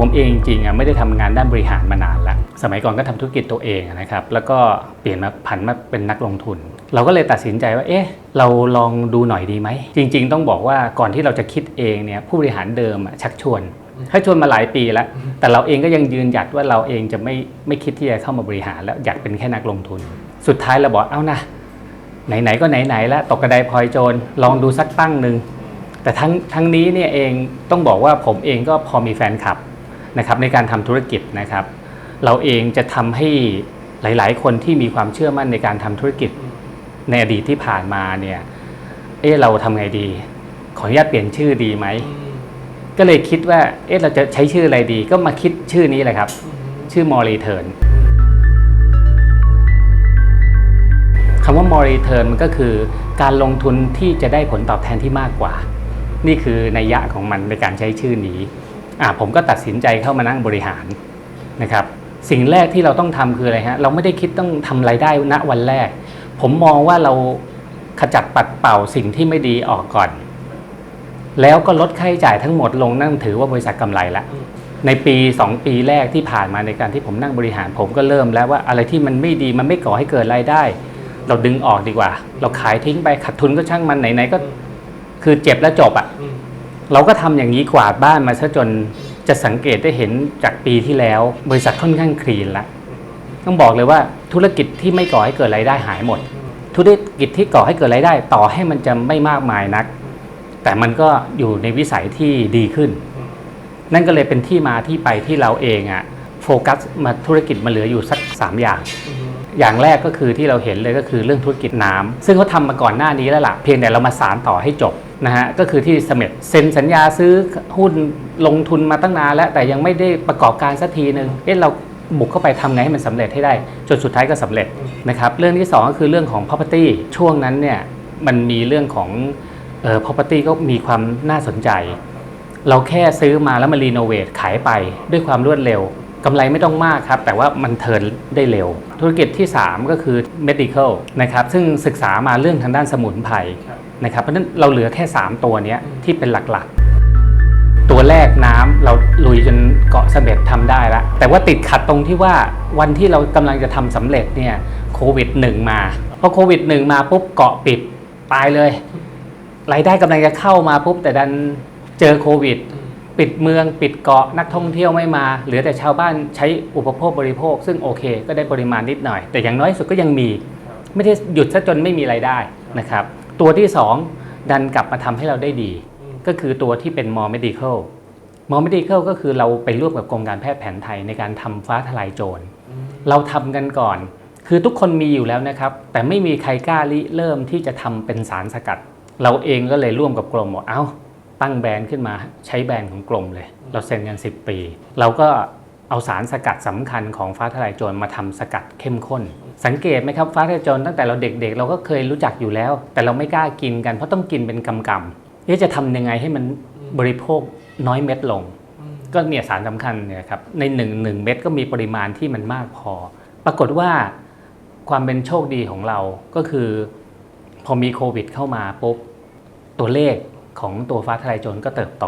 ผมเองจริงๆไม่ได้ทำงานด้านบริหารมานานแล้วสมัยก่อนก็ทำธุรกิจตัวเองนะครับ แล้วก็เปลี่ยนมาผันมาเป็นนักลงทุน เราก็เลยตัดสินใจว่า เอ๊ะ เราลองดูหน่อยดีไหม จริง ๆ ต้องบอกว่าก่อนที่เราจะคิดเองเนี่ย ผู้บริหารเดิมชักชวนชักชวนมาหลายปีแล้ว แต่เราเองก็ยังยืนหยัดว่าเราเองจะไม่ไม่คิดที่จะเข้ามาบริหาร แล้วอยากเป็นแค่นักลงทุน สุดท้ายเราบอก เอานะ ไหนๆก็ไหนๆแล้วตกกระไดพลอยโจร ลองดูสักตั้งหนึ่งแต่ทั้งทั้งนี้เนี่ยเองต้องบอกว่าผมเองก็พอมีแฟนคลับ นะครับในการทำธุรกิจนะครับ เราเองจะทำให้หลาย ๆ คนที่มีความเชื่อมั่นในการทำธุรกิจในอดีตที่ผ่านมาเนี่ย เอ๊ะเราทำไงดี ขออนุญาตเปลี่ยนชื่อดีไหม ก็เลยคิดว่า เอ๊ะเราจะใช้ชื่ออะไรดี ก็มาคิดชื่อนี้แหละครับ ชื่อ More Return คำว่า more return มันก็คือการลงทุนที่จะได้ผลตอบแทนที่มากกว่า นี่คือนัยยะของมันในการใช้ชื่อนี้ อ่าผมก็ตัดสินใจเข้ามานั่งบริหารนะครับ สิ่งแรกที่เราต้องทำคืออะไรฮะเราไม่ได้คิดต้องทำรายได้ณวันแรก ผมมองว่าเราขจัดปัดเป่าสิ่งที่ไม่ดีออกก่อน แล้วก็ลดค่าใช้จ่ายทั้งหมดลงนั่นถือว่าบริษัทกำไรล้วในปี 2 ปีแรกที่ผ่านมาในการที่ผมนั่งบริหาร ผมก็เริ่มแล้วว่าอะไรที่มันไม่ดีมันไม่ก่อให้เกิดรายได้ เราดึงออกดีกว่า เราขายทิ้งไปขาดทุนก็ช่างมันไหนๆก็ คือเจ็บแล้วจบอะ่ะ เราก็ทำอย่างนี้กวาดบ้านมาซะจนจะสังเกตได้เห็นจากปีที่แล้ว บริษัทค่อนข้างคลีนละต้องบอกเลยว่าธุรกิจที่ไม่ก่อให้เกิดรายได้หายหมด ธุรกิจที่ก่อให้เกิดรายได้ ต่อให้มันจะไม่มากมายนัก แต่มันก็อยู่ในวิสัยที่ดีขึ้น นั่นก็เลยเป็นที่มาที่ไปที่เราเองอะ่ะโฟกัสมาธุรกิจมาเหลืออยู่สักสามอย่าง อย่างแรกก็คือที่เราเห็นเลยก็คือเรื่องธุรกิจน้ำซึ่งเขาทำมาก่อนหน้านี้แล้วล่ะเพียงแต่เรามาสารต่อให้จบ นะฮะก็คือที่เสม็ดเซ็นสัญญาซื้อหุ้นลงทุนมาตั้งนานแล้ว แต่ยังไม่ได้ประกอบการสักทีหนึ่งเอ๊ะเราบุกเข้าไปทำไงให้มันสำเร็จให้ได้ จนสุดท้ายก็สำเร็จนะครับเรื่องที่สองก็คือเรื่องของ property ช่วงนั้นเนี่ยมันมีเรื่องของเอ่อ property ก็มีความน่าสนใจ เราแค่ซื้อมาแล้วมารีโนเวทขายไปด้วยความรวดเร็วกำไรไม่ต้องมากครับ แต่ว่ามันเทินได้เร็ว ธุรกิจที่ 3 ก็คือ medical นะครับซึ่งศึกษามาเรื่องทางด้านสมุนไพร นะครับเพราะฉะนั้นเราเหลือแค่ 3 ตัวเนี้ยที่เป็นหลักๆ ตัวแรกน้ำเราลุยจนเกาะเสม็ดทำได้แล้วแต่ว่าติดขัดตรงที่ว่าวันที่เรากำลังจะทำสำเร็จเนี่ยโควิดหนึ่งมาพอโควิดหนึ่งมาปุ๊บเกาะปิดตายเลยรายได้กำลังจะเข้ามาปุ๊บแต่ดันเจอโควิด ปิดเมืองปิดเกาะนักท่องเที่ยวไม่มา เหลือแต่ชาวบ้านใช้อุปโภคบริโภค ซึ่งโอเค ก็ได้ปริมาณนิดหน่อย แต่อย่างน้อยสุดก็ยังมี ไม่ได้หยุดซะจนไม่มีไรายได้นะครับ ตัวที่ 2 ดันกลับมาทำให้เราได้ดี ก็คือตัวที่เป็น more medical more medical ก็คือเราไปร่วมกับกรมการแพทย์แผนไทยในการทำฟ้าทลายโจรเราทำกันก่อน คือทุกคนมีอยู่แล้วนะครับ แต่ไม่มีใครกล้าริเริ่มที่จะทำเป็นสารสกัด เราเองก็เลยร่วมกับกรมบอกเอ้า ตั้งแบรนด์ขึ้นมาใช้แบรนด์ของกรมเลย เราเซ็นกัน 10 ปี เราก็เอาสารสกัดสำคัญของฟ้าทลายโจรมาทำสกัดเข้มข้น สังเกตไหมครับฟ้าทลายโจรตั้งแต่เราเด็กๆ เราก็เคยรู้จักอยู่แล้ว แต่เราไม่กล้ากินกันเพราะต้องกินเป็นกำๆเอ๊ะจะทำยังไงให้มันบริโภคน้อยเม็ดลง ก็เนี่ยสารสำคัญเนี่ยครับในหนึ่งหนึ่งเม็ดก็มีปริมาณที่มันมากพอ ปรากฏว่าความเป็นโชคดีของเราก็คือ พอมีโควิดเข้ามาปุ๊บตัวเลขของตัวฟ้าทลายโจรก็เติบโต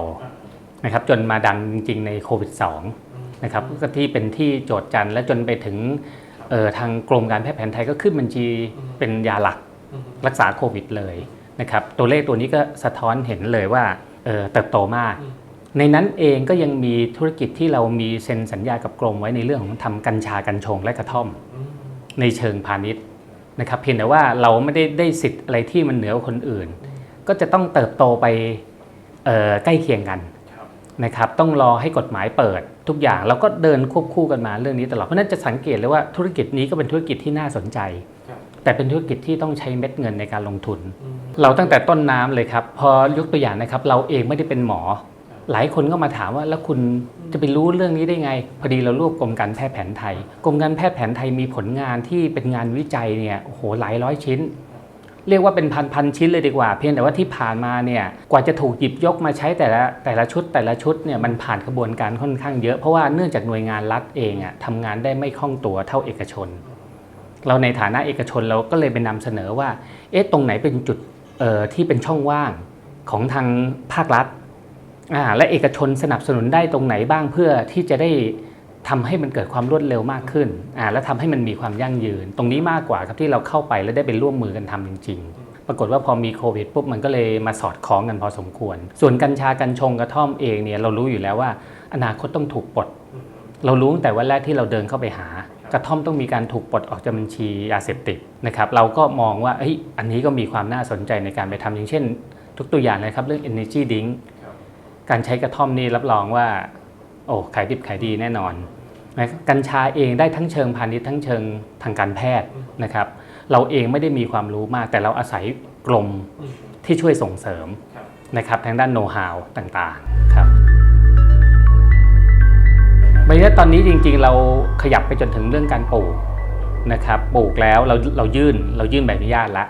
นะครับจนมาดังจริงๆในโควิด2นะครับก็ที่เป็นที่โจทย์จันทร์และจนไปถึงเอ่อทางกรมการแพทย์แผนไทยก็ขึ้นบัญชีเป็นยาหลักรักษาโควิดเลยนะครับตัวเลขตัวนี้ก็สะท้อนเห็นเลยว่าเอ่อเติบโตมาก ในนั้นเองก็ยังมีธุรกิจที่เรามีเซ็นสัญญากับกรมไว้ในเรื่องของทำกัญชากัญชงและกระท่อม ในเชิงพาณิชย์นะครับเพียงแต่ว่าเราไม่ได้ได้สิทธิ์อะไรที่มันเหนือกว่าคนอื่น ก็จะต้องเติบโตไปเอ่อใกล้เคียงกัน นะครับต้องรอให้กฎหมายเปิดทุกอย่างเราก็เดินควบคู่กันมาเรื่องนี้ตลอดเพราะฉะนั้นจะสังเกตเลยว่าธุรกิจนี้ก็เป็นธุรกิจที่น่าสนใจ แต่เป็นธุรกิจที่ต้องใช้เม็ดเงินในการลงทุน เราตั้งแต่ต้นน้ำเลยครับพอยกตัวอย่างนะครับเราเองไม่ได้เป็นหมอ หลายคนก็มาถามว่าแล้วคุณจะไปรู้เรื่องนี้ได้ไง พอดีเรารวบกรมการแพทย์แผนไทย กรมการแพทย์แผนไทยมีผลงานที่เป็นงานวิจัยเนี่ยโอ้โหหลายร้อยชิ้น เรียกว่าเป็นพันพันชิ้นเลยดีกว่า เพียงแต่ว่าที่ผ่านมาเนี่ยกว่าจะถูกหยิบยกมาใช้แต่ละแต่ละชุดแต่ละชุดเนี่ยมันผ่านกระบวนการค่อนข้างเยอะ เพราะว่าเนื่องจากหน่วยงานรัฐเองอะทำงานได้ไม่คล่องตัวเท่าเอกชน เราในฐานะเอกชนเราก็เลยไปนำเสนอว่าเอ๊ะตรงไหนเป็นจุดเอ่อที่เป็นช่องว่างของทางภาครัฐอ่าและเอกชนสนับสนุนได้ตรงไหนบ้างเพื่อที่จะได้ ทำให้มันเกิดความรวดเร็วมากขึ้นอ่าและทำให้มันมีความยั่งยืน ตรงนี้มากกว่าครับที่เราเข้าไปแล้วได้ไปร่วมมือกันทำจริง ๆ ปรากฏว่าพอมีโควิดปุ๊บมันก็เลยมาสอดคล้องกันพอสมควร ส่วนกัญชากัญชงกระท่อมเองเนี่ยเรารู้อยู่แล้วว่า อนาคตต้องถูกปลด เรารู้ตั้งแต่วันแรกที่เราเดินเข้าไปหากระท่อมต้องมีการถูกปลดออกจากบัญชียาเสพติดนะครับเราก็มองว่าออันนี้ก็มีความน่าสนใจในการไปทำอย่างเช่น ทุกตัวอย่างนะครับเรื่อง energy drink การใช้กระท่อมนี่รับรองว่า โอ้ขายดิบขายดีแน่นอนนะกัญชาเองได้ทั้งเชิงพาณิชย์ทั้งเชิงทางการแพทย์นะครับ เราเองไม่ได้มีความรู้มาก แต่เราอาศัยกลมที่ช่วยส่งเสริมนะครับทางด้านโน้ตฮาวต่างๆครับใบนี้ตอนนี้จริงๆ เราขยับไปจนถึงเรื่องการปลูกนะครับปลูกแล้วเราเรายื่นเรายื่นใบอนุญาตแล้ว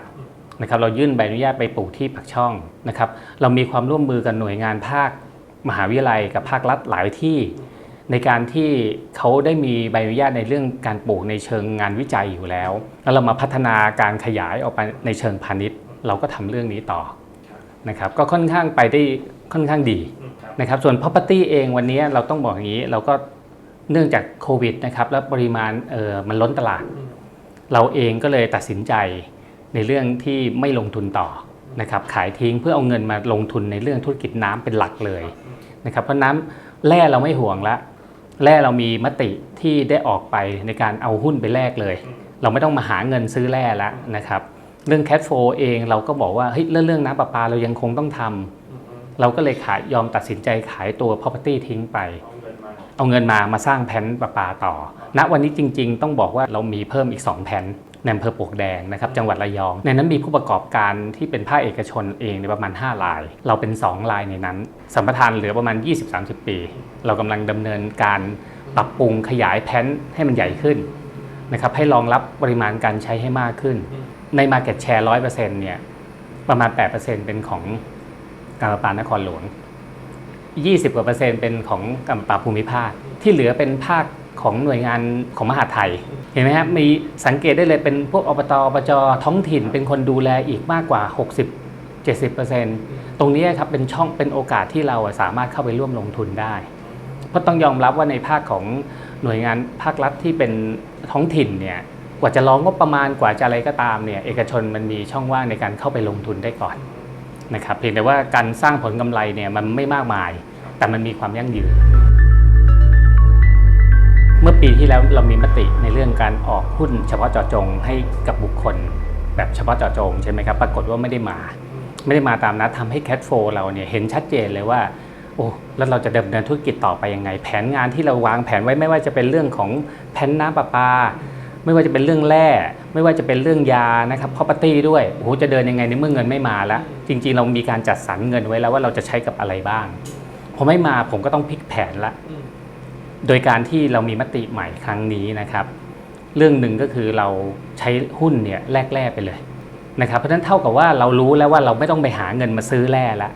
นะครับเรายื่นใบอนุญาตไปปลูกที่ปักช่องนะครับ เรามีความร่วมมือกับหน่วยงานภาค มหาวิทยาลัยกับภาครัฐหลายที่ ในการที่เขาได้มีใบอนุญาตในเรื่องการปลูกในเชิงงานวิจัยอยู่แล้ว แล้วเรามาพัฒนาการขยายออกไปในเชิงพาณิชย์ เราก็ทำเรื่องนี้ต่อนะครับก็ค่อนข้างไปได้ค่อนข้างดีนะครับส่วน property เองวันนี้เราต้องบอกอย่างนี้ เราก็เนื่องจากโควิดนะครับแล้วปริมาณเออมันล้นตลาด เราเองก็เลยตัดสินใจในเรื่องที่ไม่ลงทุนต่อนะครับขายทิ้งเพื่อเอาเงินมาลงทุนในเรื่องธุรกิจน้ำเป็นหลักเลย นะครับเพราะน้ำแร่เราไม่ห่วงละแร่เรามีมติที่ได้ออกไปในการเอาหุ้นไปแลกเลย เราไม่ต้องมาหาเงินซื้อแร่แล้วนะครับเรื่อง cash flow เองเราก็บอกว่าเฮ้ยเรื่องเรื่องน้ำประปาเรายังคงต้องทำเราก็เลยขายยอมตัดสินใจขายตัว property ทิ้งไป เอาเงินมามาสร้างแผ่นประปาต่อ ณวันนี้จริง ๆ ต้องบอกว่าเรามีเพิ่มอีก 2 แผ่น ในอำเภอปวกแดงนะครับจังหวัดระยอง ในนั้นมีผู้ประกอบการที่เป็นภาคเอกชนเองในประมาณ 5 ราย เราเป็น 2 รายในนั้น สัมปทานเหลือประมาณ 20-30 ปี เรากำลังดำเนินการปรับปรุงขยายแผ่นให้มันใหญ่ขึ้นนะครับให้รองรับปริมาณการใช้ให้มากขึ้น ใน Market Share 100%เนี่ยประมาณ 8%เป็นของการประปานครหลวง 20กว่าเปอร์เซ็นต์เป็นของการประปาภูมิภาค ที่เหลือเป็นภาคของหน่วยงานของมหาไทย เห็นไหมครับมีสังเกตได้เลยเป็นพวกอบตอบจท้องถิ่นเป็นคนดูแลอีกมากกว่า 60 70เปอร์เซ็นต์ตรงนี้ครับเป็นช่องเป็นโอกาสที่เราสามารถเข้าไปร่วมลงทุนได้เพราะต้องยอมรับว่าในภาคของหน่วยงานภาครัฐที่เป็นท้องถิ่นเนี่ยกว่าจะร้องงบประมาณกว่าจะอะไรก็ตามเนี่ยเอกชนมันมีช่องว่างในการเข้าไปลงทุนได้ก่อนนะครับเพียงแต่ว่าการสร้างผลกำไรเนี่ยมันไม่มากมาย แต่มันมีความยั่งยืน เมื่อปีที่แล้วเรามีมติในเรื่องการออกหุ้นเฉพาะเจาะจงให้กับบุคคล แบบเฉพาะเจาะจงใช่ไหมครับ ปรากฏว่าไม่ได้มา ไม่ได้มาตามนัดทำให้แค f โฟเราเนี่ยเห็นชัดเจนเลยว่าโอ้แล้วเราจะดำเนินธุรกิจต่อไปยังไง แผนงานที่เราวางแผนไว้ไม่ว่าจะเป็นเรื่องของแผนน้ำประปา ไม่ว่าจะเป็นเรื่องแร่ ไม่ว่าจะเป็นเรื่องยานะครับ property ด้วยโอ้โหจะเดินยังไงในเมื่อเงินไม่มาแล้ว จริง ๆ เรามีการจัดสรรเงินไว้แล้วว่าเราจะใช้กับอะไรบ้างพอไม่มาผมก็ต้องพลิกแผนละ โดยการที่เรามีมติใหม่ครั้งนี้นะครับ เรื่องหนึ่งก็คือเราใช้หุ้นเนี่ยแลกแร่ไปเลยนะครับ เพราะฉะนั้นเท่ากับว่าเรารู้แล้วว่าเราไม่ต้องไปหาเงินมาซื้อแร่ละ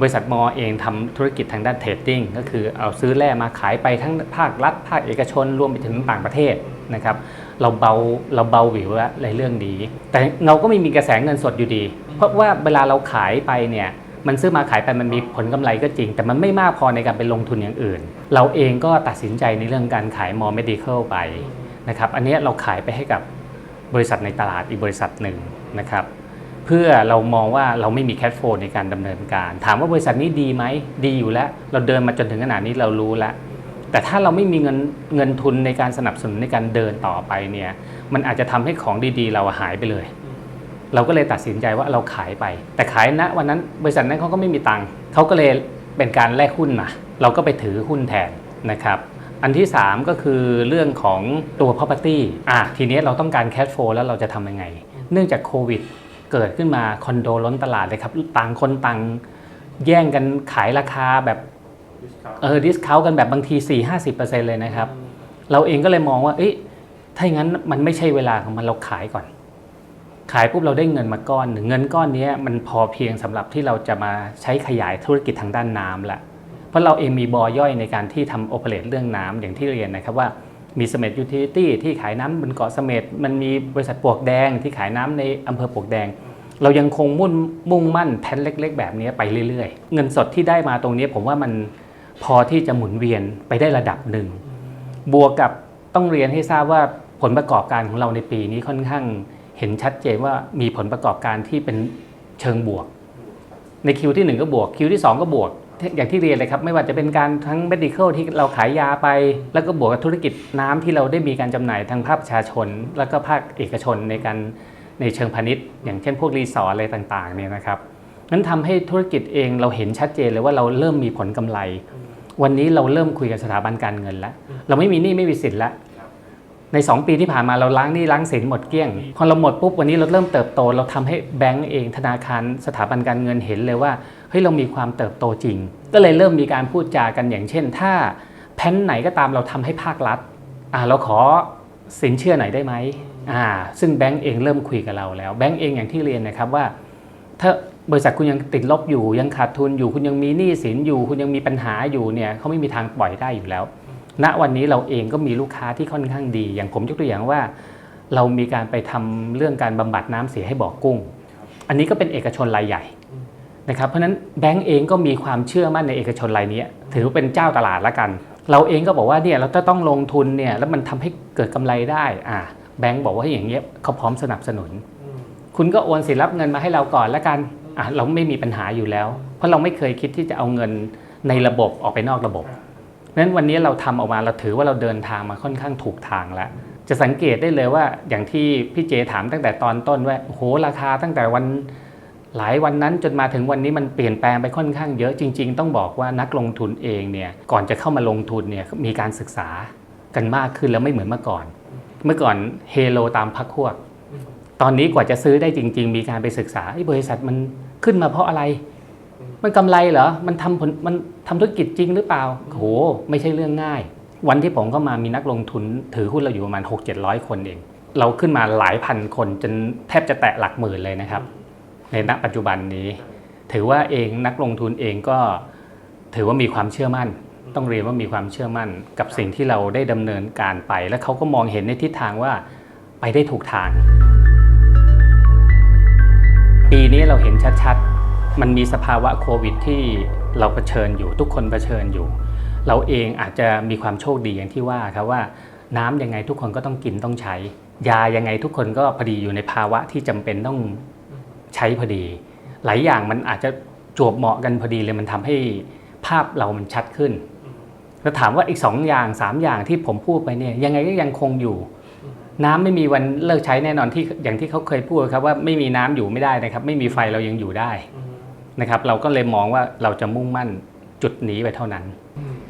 บริษัทมอเองทำธุรกิจทางด้านเทรดดิ้งก็คือเอาซื้อแร่มาขายไปทั้งภาครัฐ ภาคเอกชนรวมไปถึงต่างประเทศนะครับ เราเบาเราเบาหวิวล้วในเรื่องนี้ แต่เราก็ไม่มีกระแสเงินสดอยู่ดี เพราะว่าเวลาเราขายไปเนี่ย มันซื้อมาขายไปมันมีผลกำไรก็จริง แต่มันไม่มากพอในการไปลงทุนอย่างอื่น เราเองก็ตัดสินใจในเรื่องการขายมอ medical ไปนะครับอันนี้เราขายไปให้กับบริษัทในตลาดอีกบริษัทหนึ่งนะครับเพื่อเรามองว่าเราไม่มีแคชโฟลในการดำเนินการ ถามว่าบริษัทนี้ดีไหมดีอยู่แล้ว เราเดินมาจนถึงขนาดนี้เรารู้แล้ว แต่ถ้าเราไม่มีเงินเงินทุนในการสนับสนุนในการเดินต่อไปเนี่ยมันอาจจะทำให้ของดีๆ เราหายไปเลย เราก็เลยตัดสินใจว่าเราขายไป แต่ขายณวันนั้นบริษัทนั้นเขาก็ไม่มีตังค์เขาก็เลยเป็นการแลกหุ้นมาเราก็ไปถือหุ้นแทนนะครับอันที่ 3 ก็คือเรื่องของตัว property อะทีนี้เราต้องการ cash flow แล้วเราจะทำยังไง เนื่องจากโควิดเกิดขึ้นมาคอนโดล้นตลาดเลยครับ ต่างคนต่างแย่งกันขายราคาแบบเออดิสคาวกันแบบบางที 4-50%เลยนะครับ เราเองก็เลยมองว่า เอ้ยถ้าอย่างนั้นมันไม่ใช่เวลาของมันเราขายก่อน ขายปุ๊บเราได้เงินมาก้อนหนึ่งเงินก้อนนี้มันพอเพียงสำหรับที่เราจะมาใช้ขยายธุรกิจทางด้านน้ำละเพราะเราเองมีบอย่อยในการที่ทำโอเปเรตเรื่องน้ำอย่างที่เรียนนะครับว่ามีสมเม t ยูทิลิตี้ที่ขายน้ำบนเกาะสม็ดมันมีบริษัทปวกแดงที่ขายน้ำในอำเภอปวกแดง เรายังคงมุ่นมุ่งมั่นแผนเล็ก ๆ แบบนี้ไปเรื่อย ๆ เงินสดที่ได้มาตรงนี้ผมว่ามันพอที่จะหมุนเวียนไปได้ระดับหนึ่งบวกกับต้องเรียนให้ทราบว่าผลประกอบการของเราในปีนี้ค่อนข้าง เห็นชัดเจนว่ามีผลประกอบการที่เป็นเชิงบวก ในคิวที่ 1 ก็บวกคิวที่ 2 ก็บวก อย่างที่เรียนเลยครับ ไม่ว่าจะเป็นการทั้ง medical ที่เราขายยาไป แล้วก็บวกกับธุรกิจน้ำที่เราได้มีการจำหน่ายทางภาคประชาชน แล้วก็ภาคเอกชนในการในเชิงพาณิชย์ อย่างเช่นพวกรีสอร์ทอะไรต่างๆเนี่ยนะครับนั้นทำให้ธุรกิจเองเราเห็นชัดเจนเลยว่าเราเริ่มมีผลกำไร วันนี้เราเริ่มคุยกับสถาบันการเงินแล้ว เราไม่มีหนี้ไม่มีสินแล้ว ใน 2 ปีที่ผ่านมาเราล้างหนี้ล้างสินหมดเกลี้ยง พอเราหมดปุ๊บวันนี้เราเริ่มเติบโต เราทำให้แบงก์เองธนาคารสถาบันการเงินเห็นเลยว่าเฮ้ยเรามีความเติบโตจริง ก็เลยเริ่มมีการพูดจากันอย่างเช่น ถ้าแพนไหนก็ตามเราทำให้ภาครัฐอ่าเราขอสินเชื่อหน่อยได้ไหมอ่าซึ่งแบงก์เองเริ่มคุยกับเราแล้วแบงก์เองอย่างที่เรียนนะครับว่า ถ้าบริษัทคุณยังติดลบอยู่ยังขาดทุนอยู่ คุณยังมีหนี้สินอยู่ คุณยังมีปัญหาอยู่เนี่ยเขาไม่มีทางปล่อยได้อยู่แล้ว ณวันนี้เราเองก็มีลูกค้าที่ค่อนข้างดี อย่างผมยกตัวอย่างว่า เรามีการไปทำเรื่องการบำบัดน้ำเสียให้บ่อกุ้ง อันนี้ก็เป็นเอกชนรายใหญ่นะครับเพราะฉะนั้นแบงก์เองก็มีความเชื่อมั่นในเอกชนรายนี้ถือเป็นเจ้าตลาดละกัน เราเองก็บอกว่าเนี่ยเราจะต้องลงทุนเนี่ยแล้วมันทำให้เกิดกำไรได้อ่าแบงก์บอกว่าอย่างเงี้ยเขาพร้อมสนับสนุน คุณก็โอนสินรับเงินมาให้เราก่อนแล้วกันอะเราไม่มีปัญหาอยู่แล้ว เพราะเราไม่เคยคิดที่จะเอาเงินในระบบออกไปนอกระบบ นั้นวันนี้เราทำออกมาเราถือว่าเราเดินทางมาค่อนข้างถูกทางแล้ว จะสังเกตได้เลยว่าอย่างที่พี่เจถามตั้งแต่ตอนต้นว่าโอ้โหราคาตั้งแต่วันหลายวันนั้นจนมาถึงวันนี้มันเปลี่ยนแปลงไปค่อนข้างเยอะจริง ๆ ต้องบอกว่านักลงทุนเองเนี่ยก่อนจะเข้ามาลงทุนเนี่ยมีการศึกษากันมากขึ้นแล้วไม่เหมือนเมื่อก่อน เมื่อก่อนเฮโลตามพักพวก ตอนนี้กว่าจะซื้อได้จริง ๆ มีการไปศึกษาไอ้บริษัทมันขึ้นมาเพราะอะไร มันกำไรเหรอ มันทำผลมันทำธุรกิจจริงหรือเปล่าโหไม่ใช่เรื่องง่าย วันที่ผมเข้ามามีนักลงทุนถือหุ้นเราอยู่ประมาณ 6 7 0 0 คนเอง เราขึ้นมาหลายพันคนจนแทบจะแตะหลักหมื่นเลยนะครับ ในณปัจจุบันนี้ ถือว่าเองนักลงทุนเองก็ถือว่ามีความเชื่อมั่น ต้องเรียนว่ามีความเชื่อมั่น กับสิ่งที่เราได้ดำเนินการไป และเขาก็มองเห็นในทิศทางว่าไปได้ถูกทาง ปีนี้เราเห็นชัดๆ มันมีสภาวะโควิดที่เราเผชิญอยู่ทุกคนเผชิญอยู่ เราเองอาจจะมีความโชคดีอย่างที่ว่าครับว่าน้ำยังไงทุกคนก็ต้องกินต้องใช้ ยายังไงทุกคนก็พอดีอยู่ในภาวะที่จำเป็นต้องใช้พอดี หลายอย่างมันอาจจะจวบเหมาะกันพอดีเลยมันทำให้ภาพเรามันชัดขึ้นแล้วถามว่าอีกสองอย่างสามอย่างที่ผมพูดไปเนี่ยยังไงก็ยังคงอยู่ น้ำไม่มีวันเลิกใช้แน่นอนที่อย่างที่เขาเคยพูดครับว่าไม่มีน้ำอยู่ไม่ได้นะครับ ไม่มีไฟเรายังอยู่ได้ นะครับเราก็เลยมองว่าเราจะมุ่งมั่นจุดนี้ไปเท่านั้น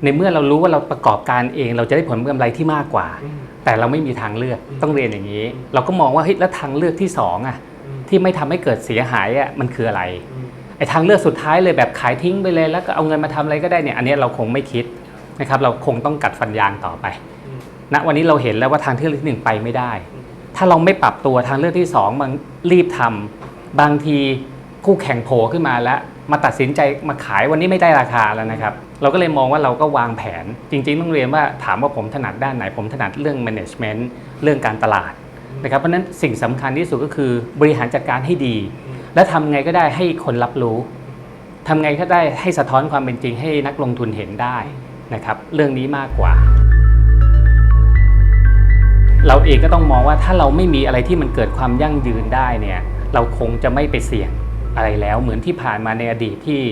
ในเมื่อเรารู้ว่าเราประกอบการเอง เราจะได้ผลกำไรที่มากกว่า แต่เราไม่มีทางเลือกต้องเรียนอย่างนี้ เราก็มองว่าเฮ้ยแล้วทางเลือกที่สองอะที่ไม่ทำให้เกิดเสียหายอะมันคืออะไรไอ้ทางเลือกสุดท้ายเลยแบบขายทิ้งไปเลยแล้วก็เอาเงินมาทำอะไรก็ได้เนี่ยอันนี้เราคงไม่คิดนะครับเราคงต้องกัดฟันยางต่อไปณวันนี้เราเห็นแล้วว่าทางเลือกที่หนึ่งไปไม่ได้ ถ้าเราไม่ปรับตัวทางเลือกที่สองมันรีบทำบางที คู่แข่งโผล่ขึ้นมาแล้ว มาตัดสินใจมาขายวันนี้ไม่ได้ราคาแล้วนะครับ เราก็เลยมองว่าเราก็วางแผน จริง ๆ ต้องเรียนว่าถามว่าผมถนัดด้านไหน ผมถนัดเรื่อง management เรื่องการตลาดนะครับ เพราะนั้นสิ่งสำคัญที่สุดก็คือบริหารจัดการให้ดี และทำไงก็ได้ให้คนรับรู้ทำไงก็ได้ให้สะท้อนความเป็นจริงให้นักลงทุนเห็นได้นะครับ เรื่องนี้มากกว่า เราเองก็ต้องมองว่าถ้าเราไม่มีอะไรที่มันเกิดความยั่งยืนได้เนี่ย เราคงจะไม่ไปเสี่ยง อะไรแล้ว เหมือนที่ผ่านมาในอดีตที่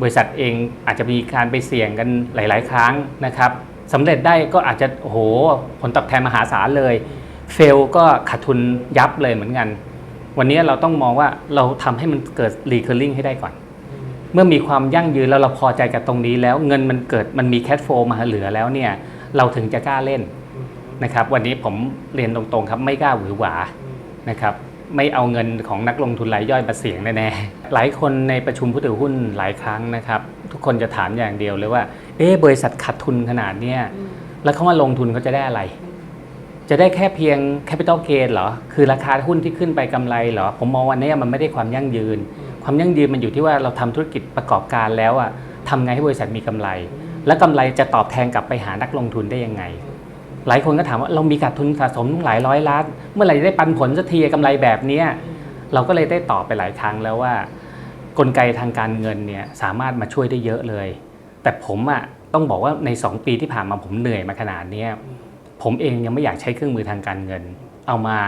บริษัทเองอาจจะมีการไปเสี่ยงกันหลาย ๆ ครั้งนะครับสำเร็จได้ก็อาจจะโอ้โหผลตอบแทนมหาศาลเลย เฟลก็ขาดทุนยับเลยเหมือนกัน วันนี้เราต้องมองว่าเราทำให้มันเกิด recurring ให้ได้ก่อน เมื่อมีความยั่งยืนแล้วเราพอใจกับตรงนี้แล้วเงินมันเกิดมันมีแคชโฟมาเหลือแล้วเนี่ยเราถึงจะกล้าเล่นนะครับ วันนี้ผมเรียนตรงๆครับไม่กล้าหวือหวานะครับ ไม่เอาเงินของนักลงทุนรายย่อยมาเสี่ยงแน่ๆ หลายคนในประชุมผู้ถือหุ้นหลายครั้งนะครับ ทุกคนจะถามอย่างเดียวเลยว่า เอ๊บริษัทขาดทุนขนาดเนี้ยแล้วเขามาลงทุนเขาจะได้อะไร จะได้แค่เพียง capital gain เหรอ คือราคาหุ้นที่ขึ้นไปกำไรเหรอ ผมมองวันนี้มันไม่ได้ความยั่งยืน ความยั่งยืนมันอยู่ที่ว่าเราทำธุรกิจประกอบการแล้วอะทำไงให้บริษัทมีกำไร และกำไรจะตอบแทนกลับไปหานักลงทุนได้ยังไง หลายคนก็ถามว่าเรามีขาดทุนสะสมหลายร้อยล้าน เมื่อไหร่จะได้ปันผลสักทีกำไรแบบนี้เราก็เลยได้ตอบไปหลายครั้งแล้วว่า กลไกทางการเงินเนี่ยสามารถมาช่วยได้เยอะเลย แต่ผมอะต้องบอกว่าใน 2 ปีที่ผ่านมาผมเหนื่อยมาขนาดนี้ผมเองยังไม่อยากใช้เครื่องมือทางการเงิน เอามา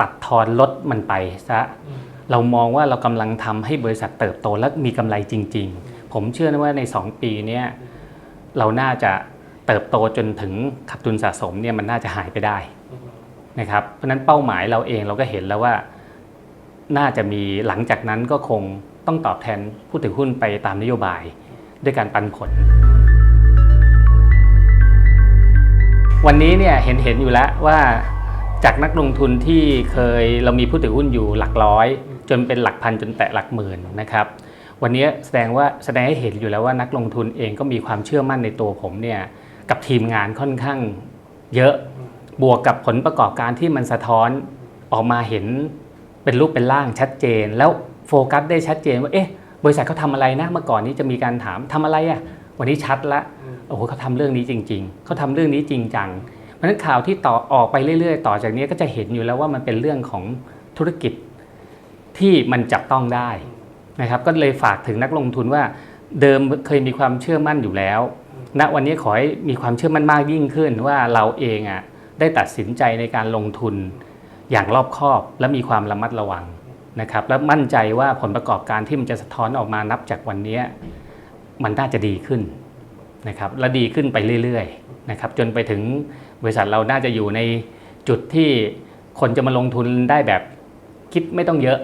ตัดทอนลดมันไปซะเรามองว่าเรากำลังทำให้บริษัทเติบโตและมีกำไรจริง ๆ ผมเชื่อนะว่าใน 2 ปีนี้เราน่าจะ เติบโตจนถึงขับทุนสะสมเนี่ยมันน่าจะหายไปได้นะครับเพราะฉะนั้นเป้าหมายเราเองเราก็เห็นแล้วว่าน่าจะมีหลังจากนั้นก็คงต้องตอบแทนผู้ถือหุ้นไปตามนโยบายด้วยการปันผล วันนี้เนี่ยเห็นเห็นอยู่แล้วว่าจากนักลงทุนที่เคยเรามีผู้ถือหุ้นอยู่หลักร้อย จนเป็นหลักพันจนแตะหลักหมื่นนะครับ วันนี้แสดงว่าแสดงให้เห็นอยู่แล้วว่านักลงทุนเองก็มีความเชื่อมั่นในตัวผมเนี่ย กับทีมงานค่อนข้างเยอะบวกกับผลประกอบการที่มันสะท้อนออกมาเห็นเป็นรูปเป็นร่างชัดเจน แล้วโฟกัสได้ชัดเจนว่าเอ๊ะบริษัทเขาทำอะไรนะเมื่อก่อนนี้จะมีการถามทำอะไรอะ่ะวันนี้ชัดละโอ้โหเขาทำเรื่องนี้จริง ๆเขาทำเรื่องนี้จริงจังเพราะฉะนั้นข่าวที่ต่อออกไปเรื่อย ๆ ต่อจากนี้ก็จะเห็นอยู่แล้วว่ามันเป็นเรื่องของธุรกิจที่มันจับต้องได้นะครับ ก็เลยฝากถึงนักลงทุนว่าเดิมเคยมีความเชื่อมั่นอยู่แล้ว ณวันนี้ขอให้มีความเชื่อมั่นมากยิ่งขึ้นว่าเราเองอะได้ตัดสินใจในการลงทุนอย่างรอบคอบ และมีความระมัดระวังนะครับและมั่นใจว่าผลประกอบการที่มันจะสะท้อนออกมานับจากวันนี้มันน่าจะดีขึ้นนะครับและดีขึ้นไปเรื่อยๆนะครับจนไปถึงบริษัทเราน่าจะอยู่ในจุดที่คนจะมาลงทุนได้แบบคิดไม่ต้องเยอะ